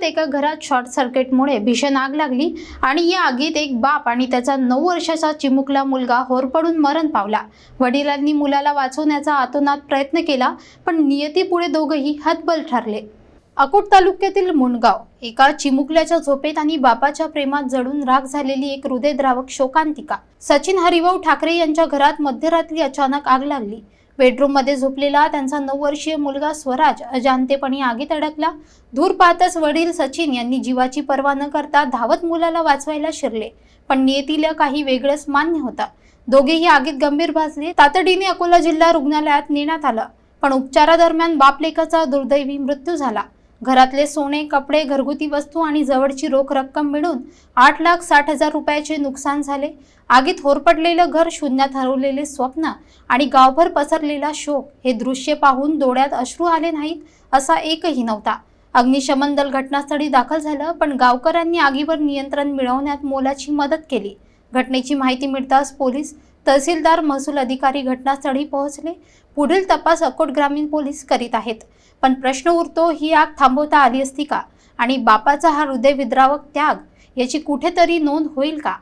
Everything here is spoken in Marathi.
जिल्ह्यात एका घरात शॉर्ट सर्किटमुळे भीषण आग लागली आणि या आगीत एक बाप आणि त्याचा नऊ वर्षाचा चिमुकला मुलगा होरपडून मरण पावला. वडिलांनी मुलाला वाचवण्याचा आतोनात प्रयत्न केला पण नियतीपुढे दोघंही हतबल ठरले. अकोट तालुक्यातील मुंडगाव एका चिमुकल्याच्या झोपेत आणि बापाच्या प्रेमात जडून राग झालेली एक हृदयद्रावक शोकांतिका. सचिन हरिभाऊ ठाकरे यांच्या घरात मध्यरात्री अचानक आग लागली. बेडरूममध्ये झोपलेला त्यांचा नऊ वर्षीय मुलगा स्वराज अजाणतेपणी आगीत अडकला. धूर पाहताच वडील सचिन यांनी जीवाची पर्वा न करता धावत मुलाला वाचवायला शिरले पण नियतीला काही वेगळंच मान्य होता. दोघेही आगीत गंभीर भाजले. तातडीने अकोला जिल्हा रुग्णालयात नेण्यात आलं पण उपचारादरम्यान बापलेकाचा दुर्दैवी मृत्यू झाला. घरातले सोने कपडे घरगुती वस्तू आणि जवळची रोख रक्कम मिळून आठ लाख साठ हजार रुपयाचे नुकसान झाले. आगीत होरपडलेलं घर शून्यात हरवलेले स्वप्न आणि गावभर पसरलेला शोक हे दृश्य पाहून डोळ्यात अश्रू आले नाहीत असा एकही नव्हता. अग्निशमन दल घटनास्थळी दाखल झालं पण गावकऱ्यांनी आगीवर नियंत्रण मिळवण्यात मोलाची मदत केली. घटनेची माहिती मिळताच पोलीस तहसीलदार महसूल अधिकारी घटनास्थळी पोहोचले. पुढील तपास अकोट ग्रामीण पोलीस करीत आहेत. पण प्रश्न उरतो ही आग थांबवता आली असती का? आणि बापाचा हा हृदय विद्रावक त्याग याची कुठेतरी नोंद होईल का?